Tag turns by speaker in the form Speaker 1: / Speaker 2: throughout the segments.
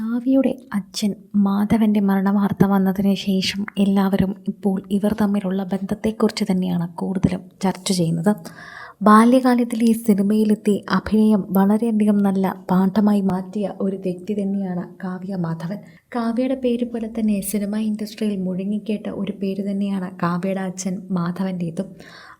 Speaker 1: കാവ്യയുടെ അച്ഛൻ മാധവന്റെ മരണവാർത്ത വന്നതിന് ശേഷം എല്ലാവരും ഇപ്പോൾ ഇവർ തമ്മിലുള്ള ബന്ധത്തെക്കുറിച്ച് തന്നെയാണ് കൂടുതലും ചർച്ച ചെയ്യുന്നത്. ബാല്യകാലത്തിൽ ഈ സിനിമയിലെത്തി അഭിനയം വളരെയധികം നല്ല പാഠമായി മാറ്റിയ ഒരു വ്യക്തി തന്നെയാണ് കാവ്യ മാധവൻ. കാവ്യയുടെ പേര് പോലെ തന്നെ സിനിമ ഇൻഡസ്ട്രിയിൽ മുഴങ്ങിക്കേട്ട ഒരു പേര് തന്നെയാണ് കാവ്യയുടെ അച്ഛൻ മാധവന്റേതും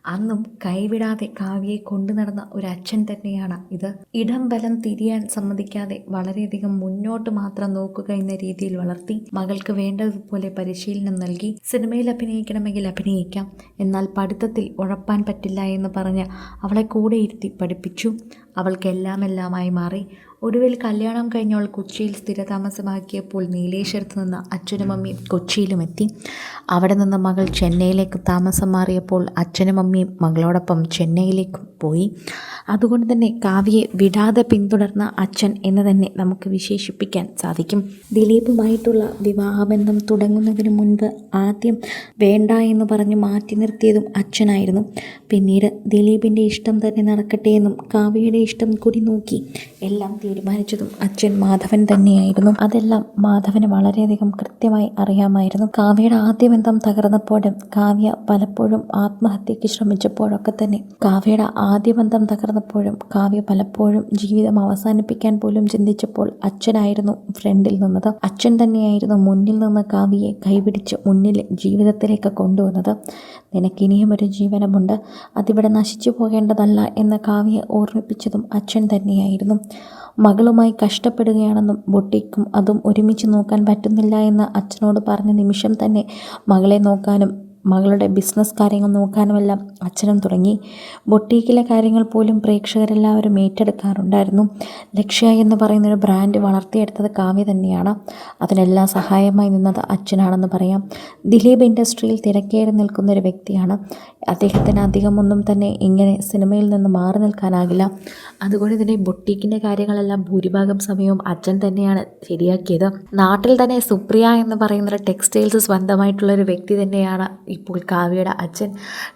Speaker 1: അന്നും കൈവിടാതെ കാവ്യയെ കൊണ്ടു നടന്ന ഒരു അച്ഛൻ തന്നെയാണ് ഇത്. ഇടം ബലം തിരിയാൻ സമ്മതിക്കാതെ വളരെയധികം മുന്നോട്ട് മാത്രം നോക്കുക എന്ന രീതിയിൽ വളർത്തി മകൾക്ക് വേണ്ടതുപോലെ പരിശീലനം നൽകി സിനിമയിൽ അഭിനയിക്കണമെങ്കിൽ അഭിനയിക്കാം. എന്നാൽ പഠിത്തത്തിൽ ഉഴപ്പാൻ പറ്റില്ല എന്ന് പറഞ്ഞ് അവളെ കൂടെ ഇരുത്തി പഠിപ്പിച്ചു. അവൾക്ക് എല്ലാം എല്ലാമായി മാറി. ഒടുവിൽ കല്യാണം കഴിഞ്ഞവൾ കൊച്ചിയിൽ സ്ഥിരതാമസമാക്കിയപ്പോൾ നീലേശ്വരത്ത് നിന്ന് അച്ഛനും അമ്മയും കൊച്ചിയിലും എത്തി അവിടെ നിന്ന് മകൾ ചെന്നൈയിലേക്ക് താമസം മാറിയപ്പോൾ അച്ഛനും അമ്മയും മകളോടൊപ്പം ചെന്നൈയിലേക്ക് പോയി. അതുകൊണ്ട് തന്നെ കാവ്യയെ വിടാതെ പിന്തുടർന്ന അച്ഛൻ എന്ന് തന്നെ നമുക്ക് വിശേഷിപ്പിക്കാൻ സാധിക്കും. ദിലീപുമായിട്ടുള്ള വിവാഹബന്ധം തുടങ്ങുന്നതിന് മുൻപ് ആദ്യം വേണ്ട എന്ന് പറഞ്ഞ് മാറ്റി നിർത്തിയതും അച്ഛനായിരുന്നു. പിന്നീട് ദിലീപിന്റെ ഇഷ്ടം തന്നെ നടക്കട്ടെ എന്നും കാവ്യയുടെ ഇഷ്ടം കൂടി നോക്കി എല്ലാം തീരുമാനിച്ചതും അച്ഛൻ മാധവൻ തന്നെയായിരുന്നു. അതെല്ലാം മാധവന് വളരെയധികം കൃത്യമായി അറിയാമായിരുന്നു. കാവ്യയുടെ ആദ്യ ബന്ധം തകർന്നപ്പോഴും കാവ്യ പലപ്പോഴും ആത്മഹത്യയ്ക്ക് ശ്രമിച്ചപ്പോഴൊക്കെ തന്നെ കാവ്യയുടെ ആദ്യ ബന്ധം തകർന്നപ്പോഴും കാവ്യ പലപ്പോഴും ജീവിതം അവസാനിപ്പിക്കാൻ പോലും ചിന്തിച്ചപ്പോൾ അച്ഛനായിരുന്നു ഫ്രണ്ടിൽ നിന്നത്. അച്ഛൻ തന്നെയായിരുന്നു മുന്നിൽ നിന്ന് കാവ്യയെ കൈപിടിച്ച് മുന്നിൽ ജീവിതത്തിലേക്ക് കൊണ്ടുവന്നത്. നിനക്കിനിയും ഒരു ജീവനമുണ്ട്. അതിവിടെ നശിച്ചു പോകേണ്ടതല്ല എന്ന കാവ്യയെ ഓർമ്മിപ്പിച്ചതും അച്ഛൻ തന്നെയായിരുന്നു. മകളുമായി കഷ്ടപ്പെടുകയാണെന്നും ബൊട്ടിക്കും അതും ഒരുമിച്ച് നോക്കാൻ പറ്റുന്നില്ല എന്ന് അച്ഛനോട് പറഞ്ഞ നിമിഷം തന്നെ മകളെ നോക്കാനും മകളുടെ ബിസിനസ് കാര്യങ്ങൾ നോക്കാനുമെല്ലാം അച്ഛനും തുടങ്ങി. ബൊട്ടീക്കിലെ കാര്യങ്ങൾ പോലും പ്രേക്ഷകരെല്ലാവരും ഏറ്റെടുക്കാറുണ്ടായിരുന്നു. ലക്ഷ്യ എന്ന് പറയുന്നൊരു ബ്രാൻഡ് വളർത്തിയെടുത്തത് കാവ്യ തന്നെയാണ്. അതിനെല്ലാം സഹായമായി നിന്നത് അച്ഛനാണെന്ന് പറയാം. ദിലീപ് ഇൻഡസ്ട്രിയിൽ തിരക്കേറി നിൽക്കുന്ന ഒരു വ്യക്തിയാണ്. അദ്ദേഹത്തിന് അധികമൊന്നും തന്നെ ഇങ്ങനെ സിനിമയിൽ നിന്ന് മാറി നിൽക്കാനാകില്ല. അതുകൊണ്ട് തന്നെ ബൊട്ടീക്കിന്റെ കാര്യങ്ങളെല്ലാം ഭൂരിഭാഗം സമയവും അച്ഛൻ തന്നെയാണ് ശരിയാക്കിയത്. നാട്ടിൽ തന്നെ സുപ്രിയ എന്ന് പറയുന്ന ഒരു ടെക്സ്റ്റൈൽസ് സ്വന്തമായിട്ടുള്ളൊരു വ്യക്തി തന്നെയാണ് ഇപ്പോൾ കാവ്യയുടെ അച്ഛൻ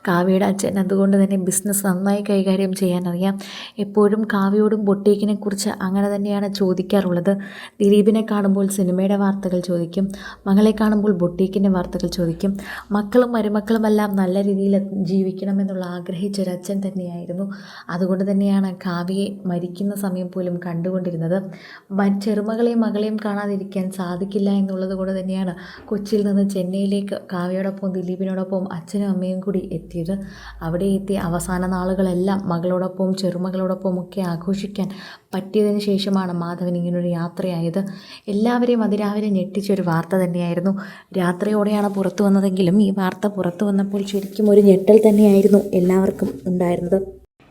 Speaker 1: കാവ്യയുടെ അച്ഛൻ അതുകൊണ്ട് തന്നെ ബിസിനസ് നന്നായി കൈകാര്യം ചെയ്യാൻ അറിയാം എപ്പോഴും കാവ്യയോടും ബൊട്ടീക്കിനെ കുറിച്ച് അങ്ങനെ തന്നെയാണ് ചോദിക്കാറുള്ളത്. ദിലീപിനെ കാണുമ്പോൾ സിനിമയുടെ വാർത്തകൾ ചോദിക്കും. മകളെ കാണുമ്പോൾ ബൊട്ടീക്കിന്റെ വാർത്തകൾ ചോദിക്കും. മക്കളും മരുമക്കളുമെല്ലാം നല്ല രീതിയിൽ ജീവിക്കണമെന്നുള്ള ആഗ്രഹിച്ച ഒരു അച്ഛൻ തന്നെയായിരുന്നു. അതുകൊണ്ട് തന്നെയാണ് കാവ്യയെ മരിക്കുന്ന സമയം പോലും കണ്ടുകൊണ്ടിരുന്നത്. ചെറുമകളെയും മകളെയും കാണാതിരിക്കാൻ സാധിക്കില്ല എന്നുള്ളത് കൊണ്ട് തന്നെയാണ് കൊച്ചിയിൽ നിന്ന് ചെന്നൈയിലേക്ക് കാവ്യയോടൊപ്പം ദിലീപിനോടൊപ്പം അച്ഛനും അമ്മയും കൂടി എത്തിയത്. അവിടെ എത്തി അവസാന നാളുകളെല്ലാം മകളോടൊപ്പം ചെറുമകളോടൊപ്പം ഒക്കെ ആഘോഷിക്കാൻ പറ്റിയതിന് ശേഷമാണ് മാധവൻ ഇങ്ങനൊരു യാത്രയായത്. എല്ലാവരെയും അതിരാവിലെ ഞെട്ടിച്ചൊരു വാർത്ത തന്നെയായിരുന്നു. രാത്രിയോടെയാണ് പുറത്തു വന്നതെങ്കിലും ഈ വാർത്ത പുറത്തു വന്നപ്പോൾ ശരിക്കും ഒരു ഞെട്ടൽ തന്നെയായിരുന്നു എല്ലാവർക്കും ഉണ്ടായിരുന്നത്.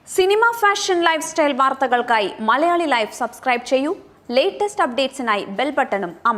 Speaker 2: സിനിമ ഫാഷൻ ലൈഫ് സ്റ്റൈൽ വാർത്തകൾക്കായി മലയാളി ലൈഫ് സബ്സ്ക്രൈബ് ചെയ്യൂ. ലേറ്റസ്റ്റ് അപ്ഡേറ്റ്സിനായി ബെൽ ബട്ടണും അമർ